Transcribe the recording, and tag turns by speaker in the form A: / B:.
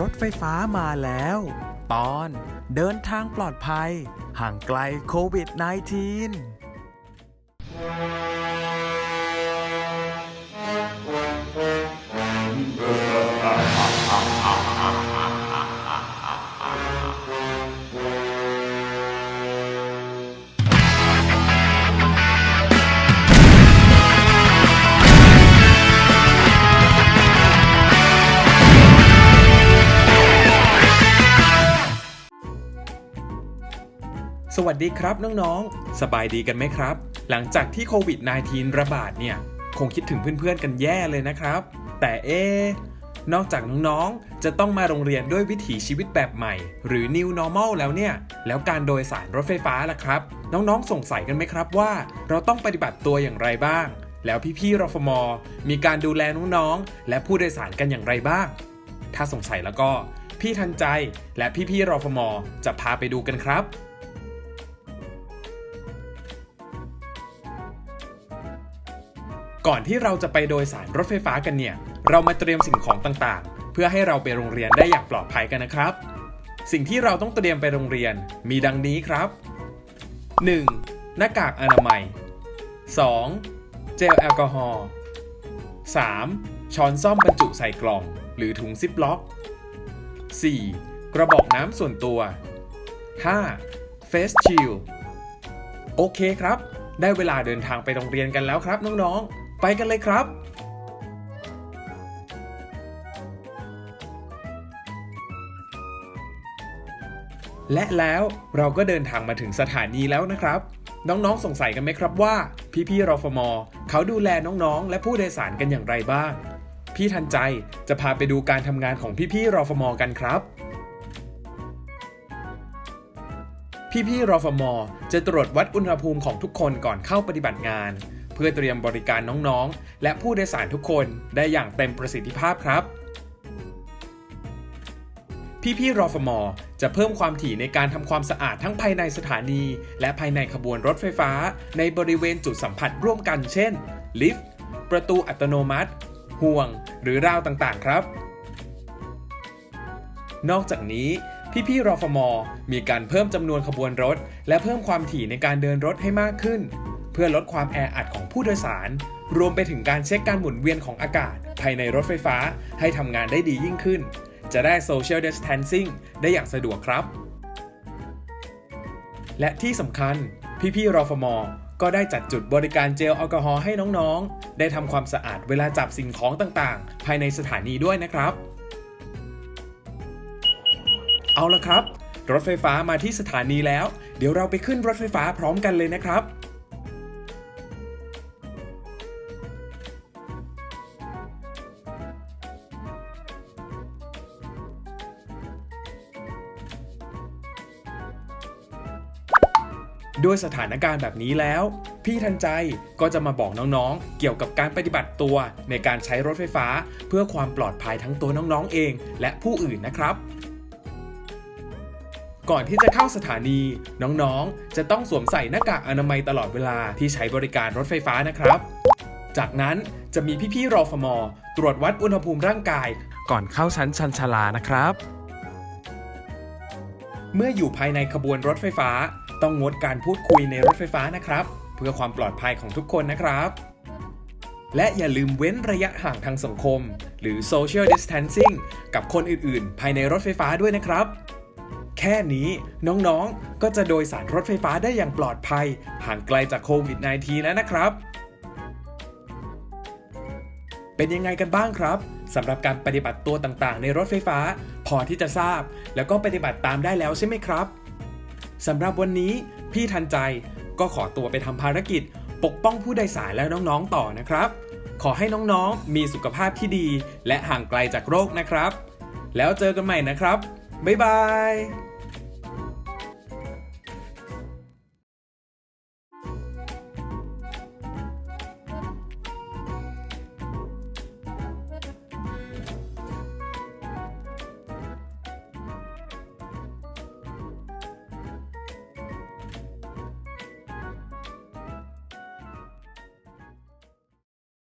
A: รถไฟฟ้ามาแล้ว ตอนเดินทางปลอดภัย ห่างไกลโควิด -19
B: สวัสดีครับน้องๆ สบายดีกันไหมครับ หลังจากที่โควิด -19 ระบาดเนี่ย คงคิดถึงเพื่อนๆกันแย่เลยนะครับ แต่เอะนอกจากน้องๆ จะต้องมาโรงเรียนด้วยวิถีชีวิตแบบใหม่ หรือ New Normal แล้วเนี่ย แล้วการโดยสารรถไฟฟ้าล่ะครับ น้องๆ สงสัยกันไหมครับว่า เราต้องปฏิบัติตัวอย่างไรบ้าง แล้วพี่ๆรฟม มีการดูแลน้องๆ และผู้โดยสารกันอย่างไรบ้าง ถ้าสงสัยแล้วก็ พี่ทันใจและพี่ๆรฟม จะพาไปดูกันครับ ก่อนที่เราจะไปโดยสารรถไฟฟ้ากันเนี่ย เรามาเตรียมสิ่งของต่างๆ เพื่อให้เราไปโรงเรียนได้อย่างปลอดภัยกันนะครับ สิ่งที่เราต้องเตรียมไปโรงเรียนมีดังนี้ครับ 1. หน้ากากอนามัย 2. เจลแอลกอฮอล์ 3. ช้อนซ่อมบรรจุใส่กล่อง หรือถุงซิปล็อก 4. กระบอกน้ำส่วนตัว 5. Face Shield โอเคครับ ได้เวลาเดินทางไปโรงเรียนกันแล้วครับน้อง ๆ ไปกันเลยครับและแล้วเราก็เดินทางมาถึงสถานีแล้วนะครับ น้องๆสงสัยกันไหมครับว่า พี่ๆรฟมเขาดูแลน้องๆ และผู้โดยสารกันอย่างไรบ้าง พี่ทันใจจะพาไปดูการทำงานของพี่ๆรฟมกันครับ พี่ๆรฟมจะตรวจวัดอุณหภูมิของทุกคนก่อนเข้าปฏิบัติงาน เพื่อเตรียมบริการน้องๆ และผู้โดยสารทุกคนได้อย่างเต็มประสิทธิภาพครับ พี่ๆรอฟมอจะเพิ่มความถี่ในการทำความสะอาดทั้งภายในสถานี และภายในขบวนรถไฟฟ้า ในบริเวณจุดสัมผัสร่วมกันเช่น ลิฟต์ ประตูอัตโนมัติ ห่วง หรือราวต่างๆ ครับ นอกจากนี้พี่ๆรอฟมมีการเพิ่มจำนวนขบวนรถ และเพิ่มความถี่ในการเดินรถให้มากขึ้น พื่อลดความแออัดของผู้โดยสาร รวมไปถึงการเช็คการหมุนเวียนของอากาศ ภายในรถไฟฟ้าให้ทำงานได้ดียิ่งขึ้น จะได้ social distancing ได้อย่างสะดวกครับ และที่สำคัญ พี่ๆรฟมก็ได้จัดจุดบริการเจลแอลกอฮอล์ให้น้องๆ ได้ทำความสะอาดเวลาจับสิ่งของต่างๆ ภายในสถานีด้วยนะครับ เอาละครับ รถไฟฟ้ามาที่สถานีแล้ว เดี๋ยวเราไปขึ้นรถไฟฟ้าพร้อมกันเลยนะครับ ด้วยสถานการณ์แบบนี้แล้ว พี่ทันใจก็จะมาบอกน้องๆ เกี่ยวกับการปฏิบัติตัวในการใช้รถไฟฟ้า เพื่อความปลอดภัยทั้งตัวน้องๆเอง และผู้อื่นนะครับ ก่อนที่จะเข้าสถานี น้องๆ จะต้องสวมใส่หน้ากากอนามัยตลอดเวลาที่ใช้บริการรถไฟฟ้านะครับ จากนั้นจะมีพี่ๆรอฟมตรวจวัดอุณหภูมิร่างกาย
A: ก่อนเข้าชั้นชันชลานะครับ
B: เมื่ออยู่ภายในขบวนรถไฟฟ้า ต้องงดการพูดคุยในรถไฟฟ้านะครับ เพื่อความปลอดภัยของทุกคนนะครับ และอย่าลืมเว้นระยะห่างทางสังคม หรือ social distancing กับคนอื่นๆ ภายในรถไฟฟ้าด้วยนะครับ แค่นี้น้องๆ ก็จะโดยสารรถไฟฟ้าได้อย่างปลอดภัย ห่างไกลจากโควิด -19 แล้วนะครับเป็นยังไงกันบ้างครับสำหรับการปฏิบัติตัวต่างๆ ในรถไฟฟ้า พอที่จะทราบ แล้วก็ปฏิบัติตามได้แล้วใช่ไหมครับ สำหรับวันนี้พี่ทันใจก็ขอตัวไปทำภารกิจ ปกป้องผู้โดยสารและน้องๆต่อนะครับ ขอให้น้องๆมีสุขภาพที่ดี และห่างไกลจากโรคนะครับ แล้วเจอกันใหม่นะครับ บ๊ายบาย